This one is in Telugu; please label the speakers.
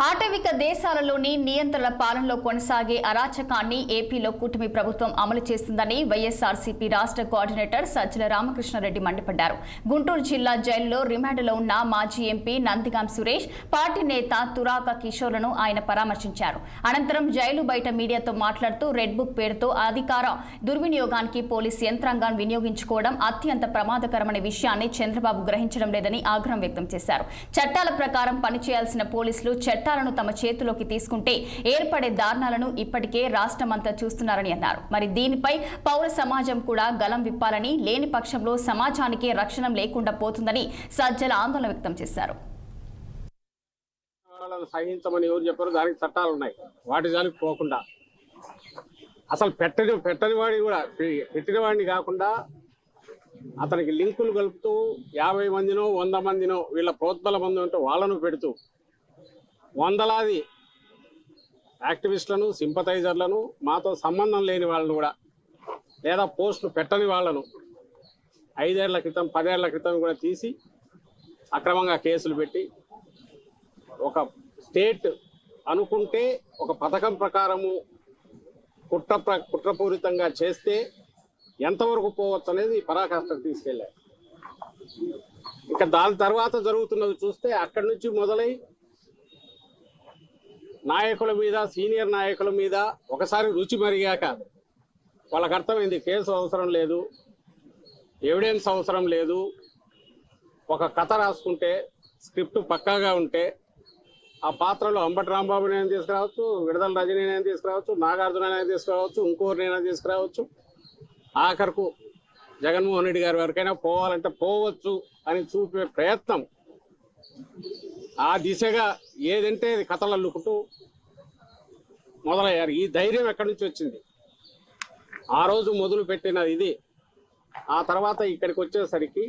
Speaker 1: ఆటవిక దేశాలలోని నియంత్రణ పాలనలో కొనసాగే అరాచకాన్ని ఏపీలో కూటమి ప్రభుత్వం అమలు చేస్తుందని వైఎస్ఆర్సీపీ రాష్ట్ర కోఆర్డినేటర్ సజ్జల రామకృష్ణారెడ్డి మండిపడ్డారు. గుంటూరు జిల్లా జైల్లో రిమాండ్లో ఉన్న మాజీ ఎంపీ నందిగాం సురేష్ పార్టీ నేత తురాక కిషోర్లను ఆయన పరామర్శించారు. అనంతరం జైలు బయట మీడియాతో మాట్లాడుతూ రెడ్ బుక్ పేరుతో అధికార దుర్వినియోగానికి పోలీస్ యంత్రాంగాన్ని వినియోగించుకోవడం అత్యంత ప్రమాదకరమైన విషయాన్ని చంద్రబాబు గ్రహించడం లేదని ఆగ్రహం వ్యక్తం చేశారు. చట్టాల ప్రకారం పనిచేయాల్సిన పోలీసులు చట్టాలను తమ చేతిలోకి తీసుకుంటే ఏర్పడే దారుణాలను ఇప్పటికే రాష్ట్రమంతా చూస్తున్నారని అన్నారు. మరి దీనిపై పౌర సమాజం కూడా గలం విప్పాలని లేని పక్షంలో సమాజానికి రక్షణ లేకుండా పోతుందని సజ్జల ఆందోళన వ్యక్తం చేశారు.
Speaker 2: సహించమని ఎవరు చెప్పారు దానికి చట్టాలు ఉన్నాయి. వాటి దానికి పోకుండా. అసలు పెట్టని పెట్టని వాడిని కూడా పెట్టిన వాడిని కాకుండా అతనికి లింకులు కలుపుతూ యాభై మందినో వంద మందినో వీళ్ళ ప్రోత్బల మంది ఉంటే వాళ్ళను పెడుతూ వందలాది యాక్టివిస్టులను సింపతైజర్లను మాతో సంబంధం లేని వాళ్ళను కూడా లేదా పోస్టులు పెట్టని వాళ్ళను ఐదేళ్ళ క్రితం పదేళ్ళ క్రితం కూడా తీసి అక్రమంగా కేసులు పెట్టి ఒక స్టేట్ అనుకుంటే ఒక పథకం ప్రకారము కుట్ర ప్ర- కుట్రపూరితంగా చేస్తే ఎంతవరకు పోవచ్చు అనేది పరాకాష్ఠకు తీసుకెళ్ళారు. ఇక దాని తర్వాత జరుగుతున్నది చూస్తే అక్కడి నుంచి మొదలై నాయకుల మీద సీనియర్ నాయకుల మీద ఒకసారి రుచి మరిగాక వాళ్ళకి అర్థమైంది కేసు అవసరం లేదు ఎవిడెన్స్ అవసరం లేదు. ఒక కథ రాసుకుంటే స్క్రిప్ట్ పక్కాగా ఉంటే ఆ పాత్రలో అంబటి రాంబాబునైనా తీసుకురావచ్చు విడుదల రజనీనైనా తీసుకురావచ్చు నాగార్జునైనా తీసుకురావచ్చు ఇంకోరినైనా తీసుకురావచ్చు. ఆఖరుకు జగన్మోహన్ రెడ్డి గారి వరకైనా పోవాలంటే పోవచ్చు అని చూపే ప్రయత్నం ఆ దిశగా ఏదంటే అది కథలు అల్లుకుంటూ మొదలయ్యారు. ఈ ధైర్యం ఎక్కడి నుంచి వచ్చింది? ఆ రోజు మొదలు పెట్టిన ఇది. ఆ తర్వాత ఇక్కడికి వచ్చేసరికి